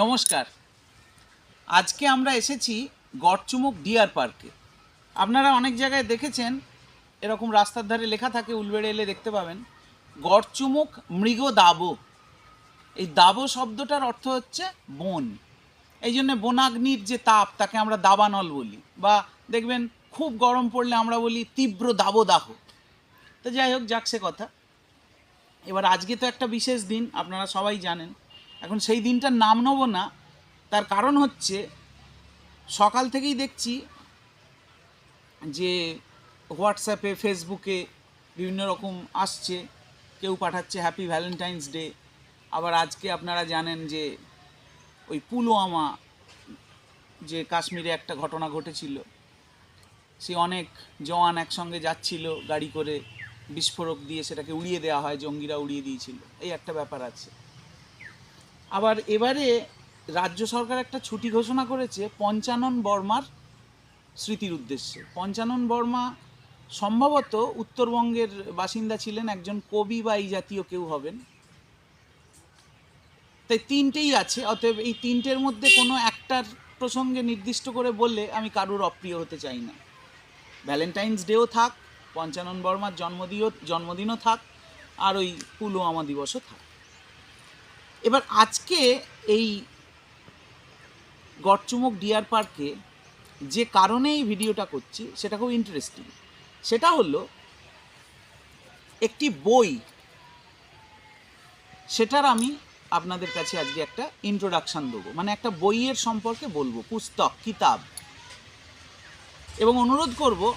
নমস্কার। আজকে আমরা এসেছি গড়চুমুক ডিয়ার পার্কে। আপনারা অনেক জায়গায় দেখেছেন, এরকম রাস্তার ধারে লেখা থাকে, উলবেড়ে এলে দেখতে পাবেন, গড়চুমুক মৃগ দাবো। এই দাবো শব্দটার অর্থ হচ্ছে বন। এই জন্যে বনাগ্নির যে তাপ, তাকে আমরা দাবানল বলি। বা দেখবেন, খুব গরম পড়লে আমরা বলি তীব্র দাবদাহ। তো যাই হোক, যাক সে কথা। এবার আজকে তো একটা বিশেষ দিন, আপনারা সবাই জানেন। এখন সেই দিনটার নাম নেব না। তার কারণ হচ্ছে, সকাল থেকেই দেখছি যে হোয়াটসঅ্যাপে ফেসবুকে বিভিন্ন রকম আসছে। কেউ পাঠাচ্ছে হ্যাপি ভ্যালেন্টাইন্স ডে আবার আজকে আপনারা জানেন যে ওই পুলওয়ামা যে কাশ্মীরে একটা ঘটনা ঘটেছিল, সে অনেক জওয়ান একসঙ্গে যাচ্ছিল গাড়ি করে, বিস্ফোরক দিয়ে সেটাকে উড়িয়ে দেওয়া হয়, জঙ্গিরা উড়িয়ে দিয়েছিল। এই একটা ব্যাপার আছে। আবার এবারে রাজ্য সরকার একটা ছুটি ঘোষণা করেছে পঞ্চানন বর্মার স্মৃতির উদ্দেশ্যে। পঞ্চানন বর্মা সম্ভবত উত্তরবঙ্গের বাসিন্দা ছিলেন একজন কবি বা এই জাতীয় কেউ হবেন। তাই তিনটেই আছে, অতএব এই তিনটের মধ্যে কোনো একটার প্রসঙ্গে নির্দিষ্ট করে বললে আমি কারুর অপ্রিয় হতে চাই না। ভ্যালেন্টাইন্স ডেও থাক, পঞ্চানন বর্মার জন্মদিনও জন্মদিনও থাক, আর ওই পুলওয়ামা দিবসও থাক। এবার আজকে এই গড়চুমুক ডিয়ার পার্কে যে কারণে এই ভিডিওটা করছি, সেটা খুব ইন্টারেস্টিং সেটা হলো, একটি বই, সেটার আমি আপনাদের কাছে আজকে একটা ইন্ট্রোডাকশান দেবো। মানে একটা বইয়ের সম্পর্কে বলব, পুস্তক, কিতাব। এবং অনুরোধ করব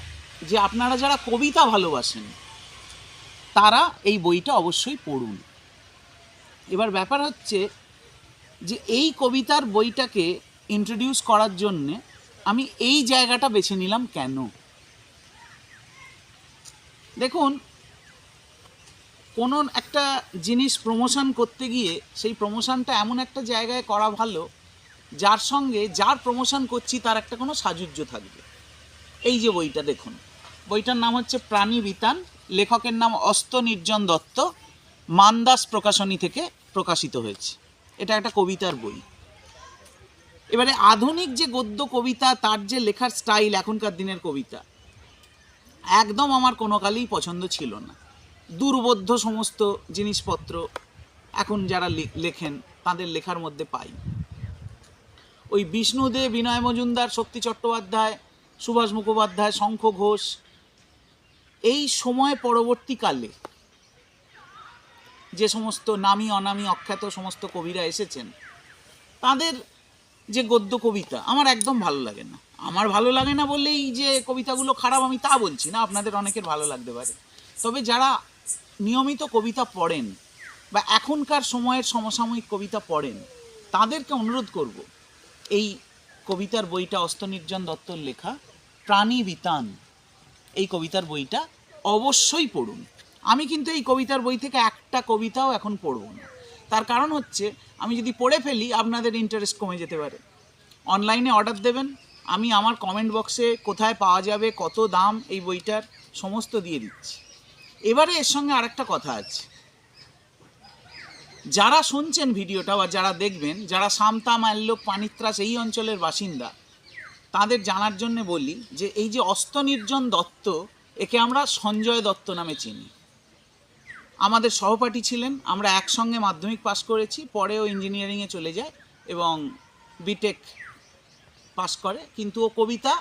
যে আপনারা যারা কবিতা ভালোবাসেন, তারা এই বইটা অবশ্যই পড়ুন। এবার ব্যাপার হচ্ছে যে এই কবিতার বইটাকে ইন্ট্রোডিউস করার জন্যে আমি এই জায়গাটা বেছে নিলাম কেন? দেখুন, কোনো একটা জিনিস প্রমোশন করতে গিয়ে সেই প্রমোশনটা এমন একটা জায়গায় করা ভালো, যার সঙ্গে যার প্রমোশন করছি তার একটা কোনো সাযুজ্য থাকবে। এই যে বইটা দেখুন, বইটার নাম হচ্ছে প্রাণী বিতান, লেখকের নাম অস্ত নির্জন দত্ত, মানদাস প্রকাশনী থেকে প্রকাশিত হয়েছে। এটা একটা কবিতার বই। এবারে আধুনিক যে গদ্য কবিতা, তার যে লেখার স্টাইল, এখনকার দিনের কবিতা, একদম আমার কোনো কালেই পছন্দ ছিল না। দুর্বোধ্য সমস্ত জিনিসপত্র এখন যারা লেখেন, তাদের লেখার মধ্যে পাই। ওই বিষ্ণুদে বিনয় মজুমদার, শক্তি চট্টোপাধ্যায়, সুভাষ মুখোপাধ্যায়, শঙ্খ ঘোষ, এই সময় পরবর্তীকালে যে সমস্ত নামি, অনামি, অখ্যাত সমস্ত কবিরা এসেছেন, তাদের যে গদ্য কবিতা আমার একদম ভালো লাগে না। আমার ভালো লাগে না বললেই যে কবিতাগুলো খারাপ আমি তা বলছি না, আপনাদের অনেকের ভালো লাগতে পারে। তবে যারা নিয়মিত কবিতা পড়েন বা এখনকার সময়ের সমসাময়িক কবিতা পড়েন, তাদেরকে অনুরোধ করব, এই কবিতার বইটা অস্তনির্জন দত্তর লেখা, প্রাণী বিতান, এই কবিতার বইটা অবশ্যই পড়ুন। আমি কিন্তু এই কবিতার বই থেকে একটা কবিতাও এখন পড়ব না। তার কারণ হচ্ছে, আমি যদি পড়ে ফেলি, আপনাদের ইন্টারেস্ট কমে যেতে পারে। অনলাইনে অর্ডার দেবেন, আমি আমার কমেন্ট বক্সে কোথায় পাওয়া যাবে, কত দাম, এই বইটার সমস্ত দিয়ে দিচ্ছি। এবারে এর সঙ্গে আরেকটা কথা আছে। যারা শুনছেন ভিডিওটা বা যারা দেখবেন, যারা সামতা মাল্য পানিত্রাস এই অঞ্চলের বাসিন্দা, তাদের জানার জন্য বলি যে, এই যে অস্তনির্জন দত্ত, একে আমরা সঞ্জয় দত্ত নামে চিনি। আমাদের সহপাঠী ছিলেন, আমরা একসঙ্গে মাধ্যমিক পাশ করেছি, পরেও ইঞ্জিনিয়ারিংয়ে চলে যায় এবং বিটেক পাস করে, কিন্তু ও কবিতা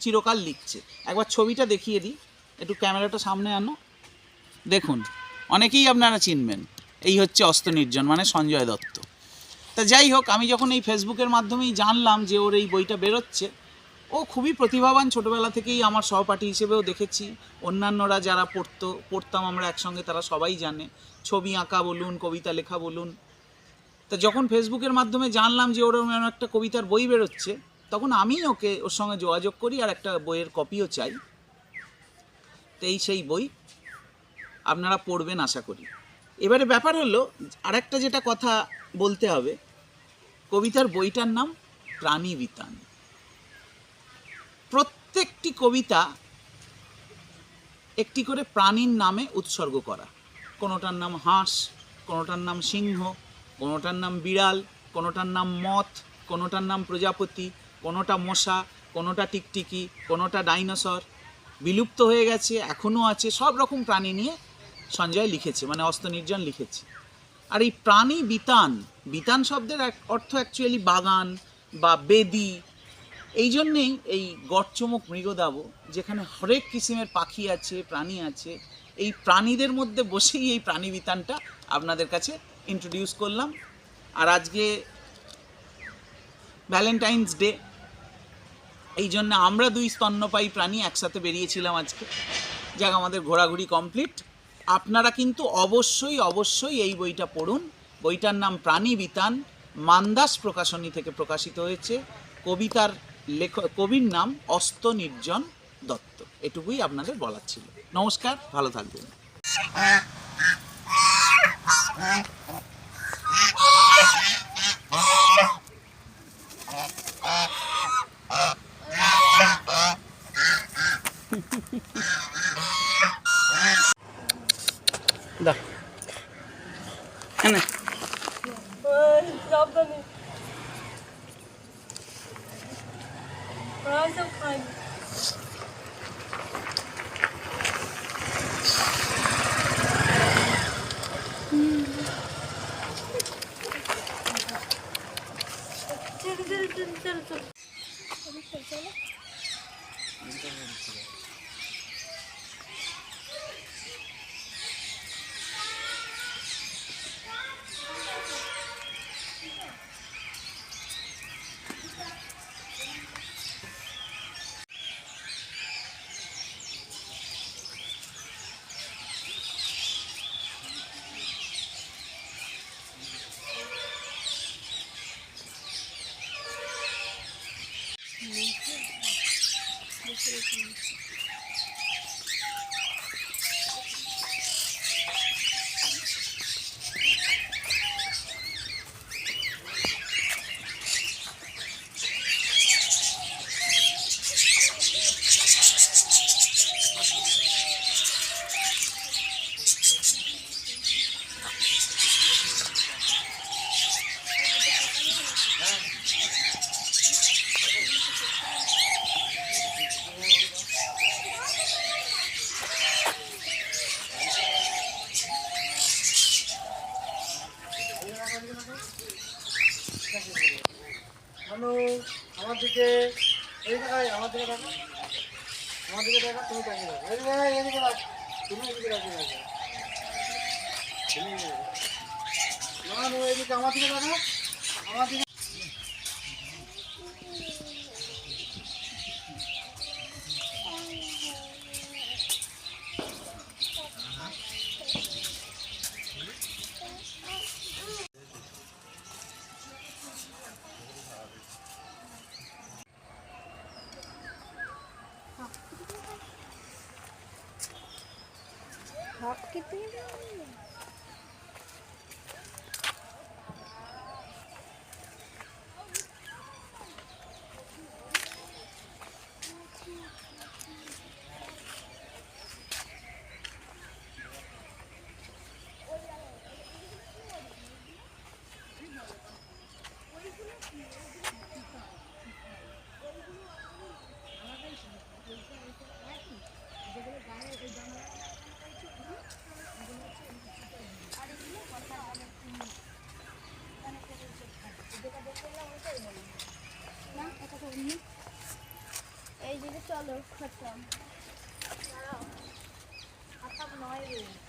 চিরকাল লিখছে। একবার ছবিটা দেখিয়ে দিই, একটু ক্যামেরাটা সামনে আনো। দেখুন, অনেকেই আপনারা চিনবেন, এই হচ্ছে অস্ত নির্জন মানে সঞ্জয় দত্ত। তা যাই হোক, আমি যখন এই ফেসবুকের মাধ্যমেই জানলাম যে ওর এই বইটা বেরোচ্ছে ও খুবই প্রতিভাবান ছোটবেলা থেকেই আমার সহপাঠী হিসেবেও দেখেছি। অন্যান্যরা যারা পড়তো, পড়তাম আমরা একসঙ্গে, তারা সবাই জানে। ছবি আঁকা বলুন, কবিতা লেখা বলুন। তা যখন ফেসবুকের মাধ্যমে জানলাম যে ওর এমন একটা কবিতার বই বেরোচ্ছে, তখন আমি ওকে, ওর সঙ্গে যোগাযোগ করি আর একটা বইয়ের কপিও চাই। তো এই সেই বই, আপনারা পড়বেন আশা করি। এবারে ব্যাপার হলো, আরেকটা যেটা কথা বলতে হবে, কবিতার বইটার নাম প্রাণী বিতান। প্রত্যেকটি কবিতা একটি করে প্রাণীর নামে উৎসর্গ করা। কোনোটার নাম হাঁস, কোনোটার নাম সিংহ, কোনোটার নাম বিড়াল, কোনোটার নাম মথ, কোনোটার নাম প্রজাপতি, কোনোটা মশা, কোনোটা টিকটিকি, কোনোটা ডাইনোসর। বিলুপ্ত হয়ে গেছে এখনও আছে, সব রকম প্রাণী নিয়ে সঞ্জয় লিখেছে মানে অস্তনির্জন লিখেছে। আর এই প্রাণী বিতান বিতান শব্দের এক- অর্থ অ্যাকচুয়ালি বাগান বা বেদি এই জন্যেই এই গড়চমক মৃগদাব, যেখানে হরেক কিসিমের পাখি আছে, প্রাণী আছে, এই প্রাণীদের মধ্যে বসেই এই প্রাণী বিতানটা আপনাদের কাছে ইন্ট্রোডিউস করলাম। আর আজকে ভ্যালেন্টাইন্স ডে এই জন্য আমরা দুই স্তন্যপায়ী প্রাণী একসাথে বেরিয়েছিলাম আজকে। যাক, আমাদের ঘোরাঘুরি কমপ্লিট আপনারা কিন্তু অবশ্যই অবশ্যই এই বইটা পড়ুন। বইটার নাম প্রাণী বিতান মান্দাস প্রকাশনী থেকে প্রকাশিত হয়েছে। কবিতার লেখ কবির নাম অস্ত নির্জন দত্ত। এটুকুই আপনাদের বলার ছিল। নমস্কার ভালো থাকবেন। হ্যাঁ Thank you. হ্যালো, আমার দিকে এই দেখাই আমার দিকে দেখা। আমার দিকে দেখা, তুমি তাকিয়ে দেখো এদিকে দেখা তুমি এদিকে তাকিয়ে এদিকে আমার দিকে দেখা। আমার দিকে এই দিকে চলো খরচাম আহ, আহ, আহ,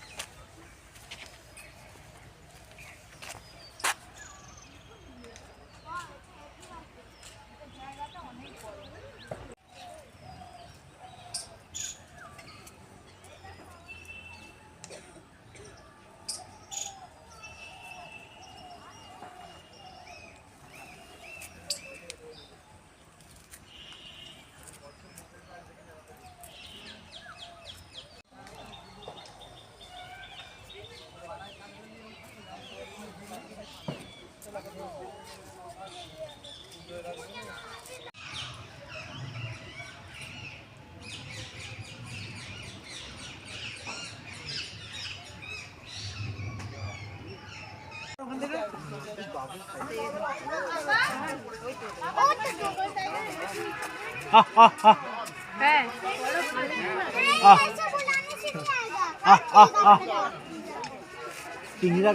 টিংরা